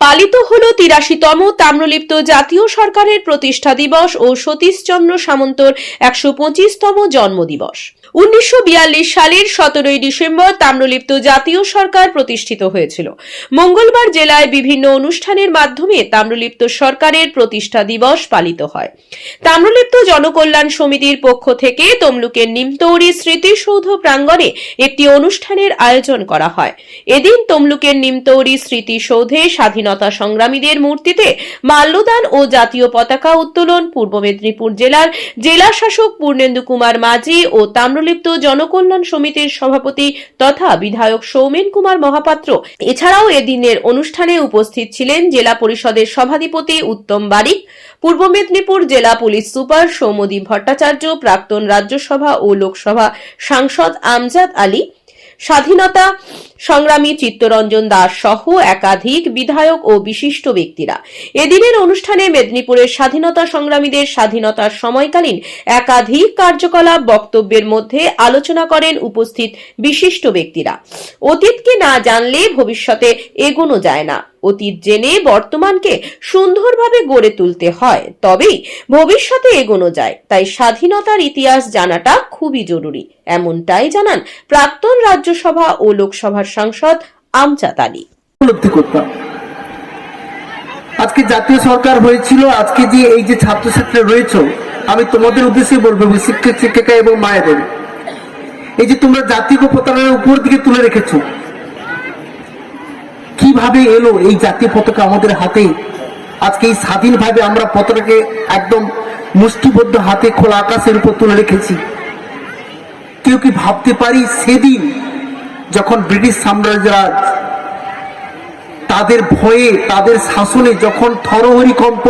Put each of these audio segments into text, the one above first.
পালিত হল তিরাশিতম তাম্রলিপ্ত জাতীয় সরকারের প্রতিষ্ঠা দিবস ও সতীশচন্দ্র সামন্তর একশো পঁচিশতম জন্মদিবস। উনিশশো বিয়াল্লিশ সালের সতেরোই ডিসেম্বর তাম্রলিপ্ত জাতীয় সরকার প্রতিষ্ঠিত হয়েছিল। মঙ্গলবার জেলায় বিভিন্ন অনুষ্ঠানের মাধ্যমে তাম্রলিপ্ত সরকারের প্রতিষ্ঠা দিবস পালিত হয়। তাম্রলিপ্ত জনকল্যাণ সমিতির পক্ষ থেকে তমলুকের নিমতৌরি স্মৃতিসৌধ প্রাঙ্গণে একটি অনুষ্ঠানের আয়োজন করা হয়। এদিন তমলুকের নিমতৌরি স্মৃতিসৌধে স্বাধীনতা সংগ্রামীদের মূর্তিতে মাল্যদান ও জাতীয় পতাকা উত্তোলন পূর্ব মেদিনীপুর জেলার জেলা শাসক পূর্ণেন্দু কুমার মাঝি ও তাম্রলিপ্ত জনকল্যাণ সমিতির সভাপতি তথা বিধায়ক সৌমেন কুমার মহাপাত্র। এছাড়াও এদিনের অনুষ্ঠানে উপস্থিত ছিলেন জেলা পরিষদের সভাধিপতি উত্তম বারিক, পূর্ব মেদিনীপুর জেলা পুলিশ সুপার সৌমদী ভট্টাচার্য, প্রাক্তন রাজ্যসভা ও লোকসভা সাংসদ আমজাদ আলী, স্বাধীনতা সংগ্রামী চিত্তরঞ্জন দাস সহ একাধিক বিধায়ক ও বিশিষ্ট ব্যক্তিরা। এদিনের অনুষ্ঠানে মেদিনীপুরের স্বাধীনতা সংগ্রামীদের স্বাধীনতার সময়কালীন একাধিক কার্যকলাপ বক্তব্যের মধ্যে আলোচনা করেন উপস্থিত বিশিষ্ট ব্যক্তিরা। অতীতকে না জানলে ভবিষ্যতে এগোনো যায় না। অতীত জেনে বর্তমানকে সুন্দরভাবে গড়ে তুলতে হয়, তবেই ভবিষ্যতে এগোনো যায়। তাই স্বাধীনতার ইতিহাস জানাটা খুবই জরুরি। এমনটাই জানান প্রাক্তন রাজ্যসভা ও লোকসভার সাংসদ আমজাদ আলী। উপলব্ধি করতাম। আজকে জাতীয় সরকার হয়েছিল, আজকে যে এই যে ছাত্রছাত্রীরা রয়েছে, আমি তোমাদের উদ্দেশ্যে বলব শিক্ষক শিক্ষিকা এবং মায়েদের। এই যে তোমরা জাতীয় পতাকার উপর দিকে তুলে রেখেছো, কীভাবে এলো এই জাতীয় পতাকা আমাদের হাতে? আজকে এই স্বাধীনভাবে আমরা পতাকাকে একদম মুষ্টিবদ্ধ হাতে খোলা আকাশের উপর তুলে রেখেছি। কেউ কি ভাবতে পারি সেদিন যখন ব্রিটিশ সাম্রাজ্যরাজ তাদের ভয়ে, তাদের শাসনে যখন থরহরি কম্প,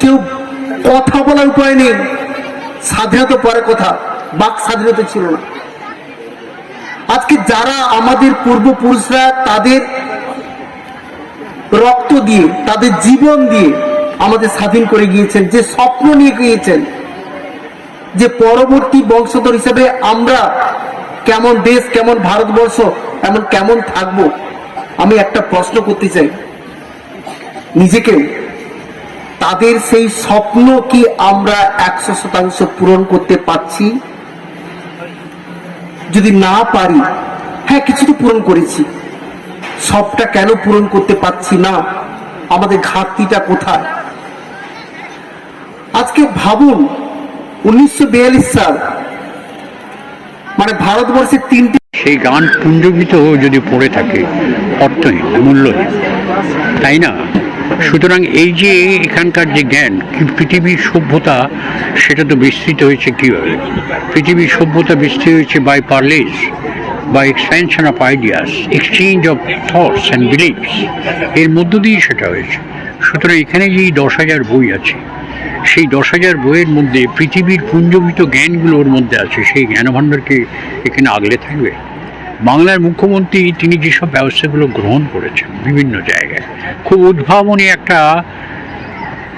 কেউ কথা বলার উপায় নেই, স্বাধীনতা পরে কথা, বাক স্বাধীনতা ছিল না। আজকে যারা আমাদের পূর্বপুরুষরা তাদের রক্ত দিয়ে, তাদের জীবন দিয়ে আমাদের স্বাধীন করে গিয়েছেন, যে স্বপ্ন নিয়ে গিয়েছেন, যে পরবর্তী বংশধর হিসেবে আমরা কেমন দেশ, কেমন ভারতবর্ষ, এমন কেমন থাকব? আমি একটা প্রশ্ন করতে চাই। নিজেকে, তাদের সেই স্বপ্ন কি আমরা একশো শতাংশ পূরণ করতে পারছি? যদি না পারি হ্যাঁ কিছু তো পূরণ করেছি। সবটা কেন পূরণ করতে পারছি না? আমাদের ঘাটতিটা কোথায়? আজকে ভাবুন, উনিশশো বিয়াল্লিশ সাল মানে ভারতবর্ষের তিনটে সেই গান পুঞ্জীবিত যদি পড়ে থাকে, অর্থহীন, মূল্যহীন, তাই না? সুতরাং এই যে এখানকার যে জ্ঞান পৃথিবীর সভ্যতা, সেটা তো বিস্তৃত হয়েছে কীভাবে? পৃথিবীর সভ্যতা বিস্তৃত হয়েছে by parleys by expansion of ideas exchange of thoughts and beliefs এর মধ্য দিয়েই সেটা হয়েছে। সুতরাং এখানে যে দশ হাজার বই আছে সেই দশ হাজার বইয়ের মধ্যে পৃথিবীর পুঞ্জবিত ওর মধ্যে আছে, সেই জ্ঞানভাণ্ডারকে এখানে আগলে থাকবে। বাংলার মুখ্যমন্ত্রী তিনি যেসব ব্যবস্থাগুলো গ্রহণ করেছেন বিভিন্ন জায়গায়, খুব উদ্ভাবনী একটা,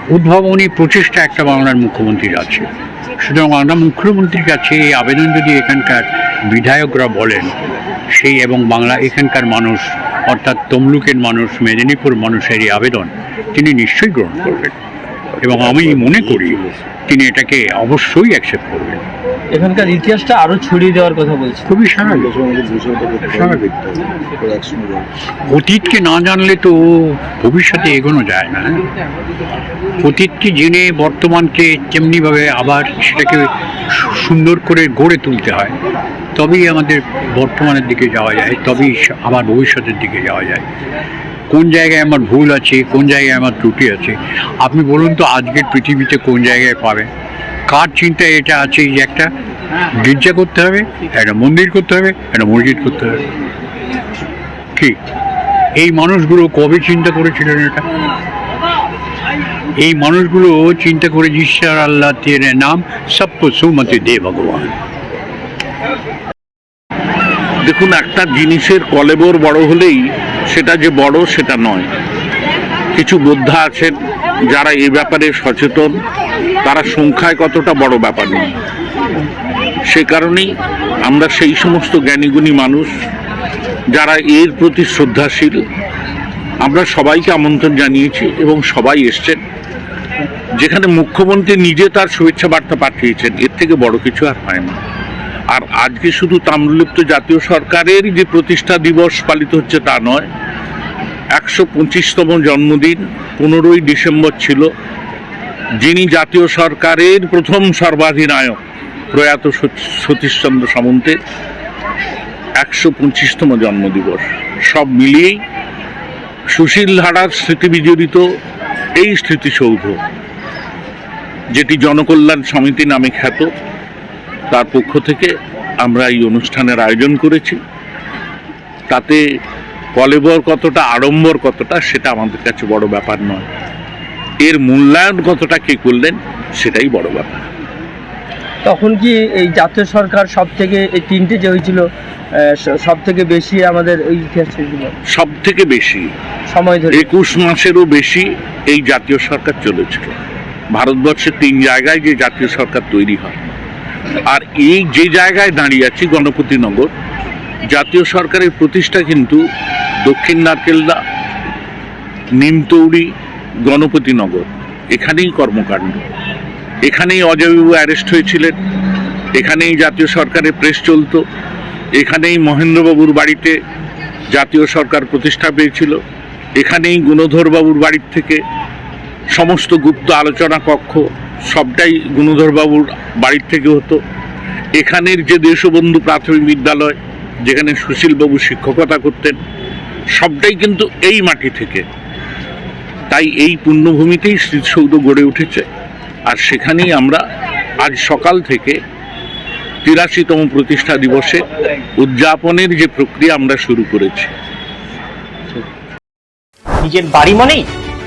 উদ্ভাবনী প্রচেষ্টা একটা বাংলার মুখ্যমন্ত্রীর আছে। সুতরাং বাংলা মুখ্যমন্ত্রীর কাছে এই আবেদন যদি এখানকার বিধায়করা বলেন, সেই এবং বাংলা এখানকার মানুষ, অর্থাৎ তমলুকের মানুষ, মেদিনীপুর মানুষের এই আবেদন, তিনি নিশ্চয়ই গ্রহণ করবেন। এবং আমি মনে করি তিনি এটাকে অবশ্যই অ্যাকসেপ্ট করবেন। এখানকার ইতিহাসটা আরও ছড়িয়ে দেওয়ার কথা বলছি। খুবই স্বাভাবিক। স্বাভাবিক। অতীতকে না জানলে তো ভবিষ্যতে এগোনো যায় না হ্যাঁ? অতীতকে জেনে বর্তমানকে তেমনিভাবে আবার সেটাকে সুন্দর করে গড়ে তুলতে হয়। তবেই আমাদের বর্তমানের দিকে যাওয়া যায় তবেই আবার ভবিষ্যতের দিকে যাওয়া যায়। কোন জায়গায় আমার ভুল আছে, কোন জায়গায় আমার ত্রুটি আছে? আপনি বলুন তো আজকের পৃথিবীতে কোন জায়গায় পাবেন? কার চিন্তা এটা আছে যে একটা গির্জা করতে হবে, একটা মন্দির করতে হবে, একটা মসজিদ করতে হবে? কি? এই মানুষগুলো কবে চিন্তা করেছিলেন এটা? এই মানুষগুলো চিন্তা করে ঈশ্বর আল্লাহ তেরে নাম সব সুমতি দে ভগবান। দেখুন, একটা জিনিসের কলেবর বড় হলেই সেটা যে বড়, সেটা নয়। কিছু বোদ্ধা আছেন যারা এই ব্যাপারে সচেতন। তারা সংখ্যায় কতটা বড় ব্যাপার নয়। সে কারণেই আমরা সেই সমস্ত জ্ঞানীগুণী মানুষ যারা এর প্রতি শ্রদ্ধাশীল, আমরা সবাইকে আমন্ত্রণ জানিয়েছি এবং সবাই এসছেন। যেখানে মুখ্যমন্ত্রী নিজে তার শুভেচ্ছা বার্তা পাঠিয়েছেন, এর থেকে বড় কিছু আর হয় না। আর আজকে শুধু তাম্রলিপ্ত জাতীয় সরকারের যে প্রতিষ্ঠা দিবস পালিত হচ্ছে তা নয়, একশো পঁচিশতম জন্মদিন পনেরোই ডিসেম্বর ছিল, যিনি জাতীয় সরকারের প্রথম সর্বাধিনায়ক প্রয়াত সত- সতীশচন্দ্র সামন্তের একশো পঁচিশতম জন্মদিবস। সব মিলিয়েই সুশীল ধারার স্মৃতি বিজড়িত এই স্মৃতিসৌধ, যেটি জনকল্যাণ সমিতি নামে খ্যাত। তার পক্ষ থেকে আমরা এই অনুষ্ঠানের আয়োজন করেছি। তাতে কলেবর কতটা আড়ম্বর কতটা সেটা আমাদের কাছে বড় ব্যাপার নয়। এর মূল্যায়ন কতটা কে করলেন সেটাই বড় ব্যাপার। তখন কি এই জাতীয় সরকার সব থেকে এই তিনটে যে হয়েছিল সব থেকে বেশি আমাদের এই ইতিহাসে সব থেকে বেশি। সময় ধরে। একুশ মাসেরও বেশি এই জাতীয় সরকার চলেছিল। ভারতবর্ষের তিন জায়গায় যে জাতীয় সরকার তৈরি হয়। আর এই যে জায়গায় দাঁড়িয়ে আছি গণপতিনগর জাতীয় সরকারের প্রতিষ্ঠা কিন্তু দক্ষিণ নারকেলদা, নিমতৌড়ি গণপতিনগর এখানেই কর্মকাণ্ড। এখানেই অজয়বাবু অ্যারেস্ট হয়েছিলেন। এখানেই জাতীয় সরকারের প্রেস চলতো। এখানেই মহেন্দ্রবাবুর বাড়িতে জাতীয় সরকার প্রতিষ্ঠা পেয়েছিল। এখানেই গুণধরবাবুর বাড়ির থেকে সমস্ত গুপ্ত আলোচনা কক্ষ সবটাই গুণধরবাবুর বাড়ির থেকে হতো। এখানের যে দেশবন্ধু প্রাথমিক বিদ্যালয়, যেখানে সুশীলবাবু শিক্ষকতা করতেন, সবটাই কিন্তু এই মাটি থেকে। তাই এই পুণ্যভূমিতেই স্মৃতিসৌধ গড়ে উঠেছে। আর সেখানেই আমরা আজ সকাল থেকে তিরাশিতম প্রতিষ্ঠা দিবসে উদযাপনের যে প্রক্রিয়া আমরা শুরু করেছি। নিজের বাড়ি মানেই